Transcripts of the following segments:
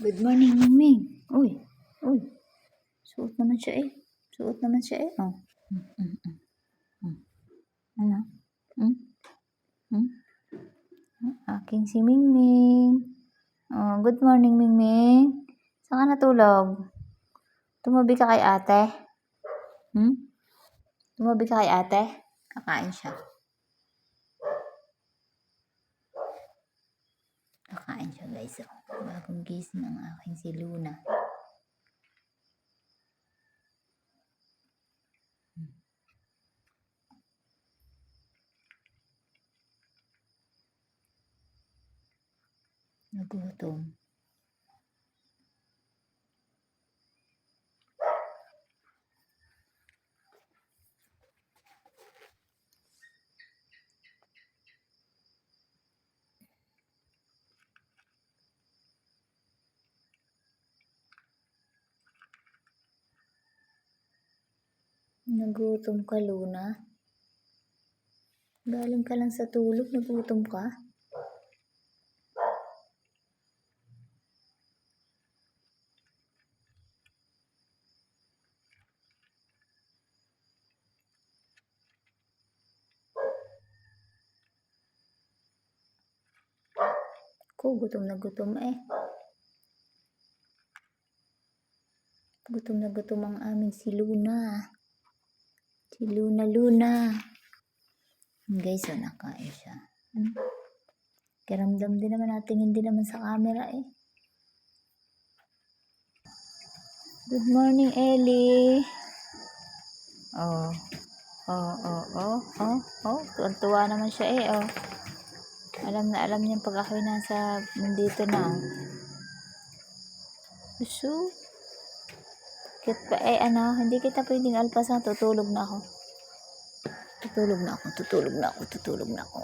Good morning, Mingming. Uy, uy. Suot naman siya eh. Suot naman siya eh. Oh. Mm, mm, mm, mm. Ano? Hmm? Hmm? Aking si Mingming. Oh, good morning, Mingming. Saan ka natulog? Tumabi ka kay ate? Hmm? Tumabi ka kay ate? Kakain siya. Kakain siya guys. Oh. Bagong gising ang aking si Luna. Nagutom. Nagutom ka, Luna? Galing ka lang sa tulog, nagutom ka? Ko, gutom na gutom eh. Gutom na gutom ang aming si Luna. Si Luna Luna. Guys, so nakain siya. Hmm? Kiramdam din naman natin hindi naman sa camera eh. Good morning, Ellie. Oh. Oh, oh, oh, oh, oh. Tuwan-tuwa naman siya eh, oh. Alam na alam niya pag ako'y nasa nandito na. So, cute pa. Eh, ano, hindi kita pwedeng alpasan. Tutulog na ako. Tutulog na ako, tutulog na ako, tutulog na ako.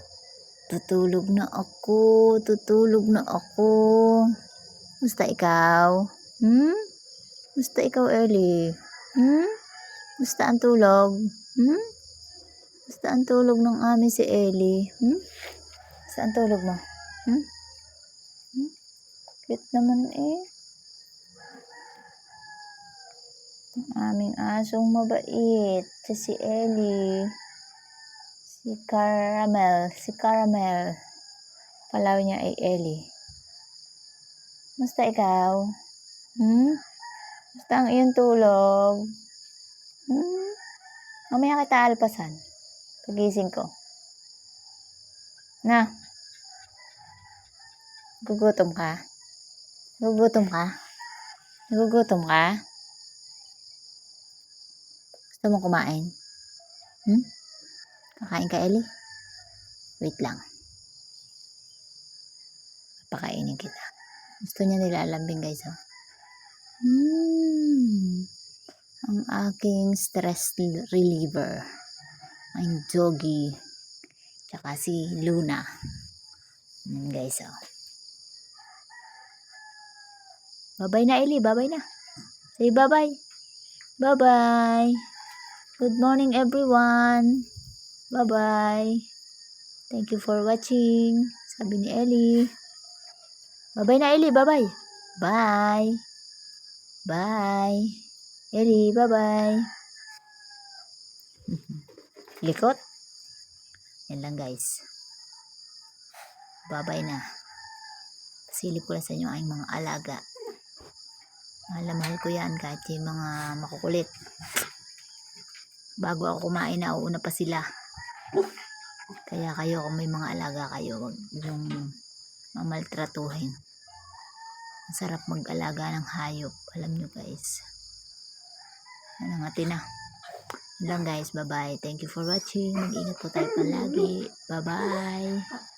Tutulog na ako, tutulog na ako. Musta ikaw? Hmm? Musta ikaw, early? Hmm? Musta ang tulog? Hmm? Musta ang tulog ng amin si Ellie? Hmm? Saan tulog mo? Hmm? Hmm? Cute naman eh. Ang aming asong mabait. Ito si Ellie. Si Caramel. Si Caramel. Palaw niya ay Ellie. Musta ikaw? Hmm? Musta ang iyong tulog? Hmm? Mamaya kita alpasan. Pagising ko. Na. Gugutom ka? Gugutom ka? Nagugutom ka? Gusto mo kumain? Hmm? Kakain ka, Ellie? Wait lang. Pakainin kita. Gusto niya nilalambing, guys, oh. Hmm. Ang aking stress reliever. Ang doggy. Tsaka si Luna. Yan, guys, oh. Bye-bye na, Ellie. Bye-bye na. Say bye-bye. Bye-bye. Good morning, everyone. Bye-bye. Thank you for watching. Sabi ni Ellie. Bye-bye na, Ellie. Bye-bye. Bye. Bye. Ellie, bye-bye. Likot. Yan lang, guys. Bye-bye na. Silip ko lang sa inyo ang mga alaga. Mahal na mahal ko yan kahit yung mga makukulit. Bago ako kumain na, uuna pa sila. Kaya kayo, kung may mga alaga kayo, wag yung mamaltratuhin. Masarap mag-alaga ng hayop. Alam nyo guys. Yan ang atin na. Yun lang guys. Bye-bye. Thank you for watching. Mag-ingat po tayo palagi. Bye-bye.